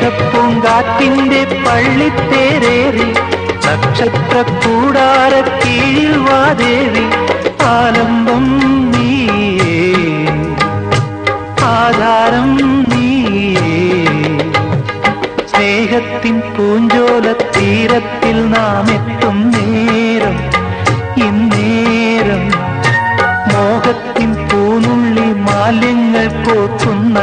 മേഘപ്പൂങ്കാറ്റിന്റെ പള്ളിത്തേരേറി നക്ഷത്ര കൂടാര കീഴ്വാദേവി ആലംബം നീയേ ആധാരം നീയേ. സ്നേഹത്തിൻ പൂഞ്ചോല തീരത്തിൽ നാം എത്തും നേരം ഇന്നേരം. മോഹത്തിൻ പൂനുള്ളി മാലിന്യങ്ങൾ പോക്കുന്ന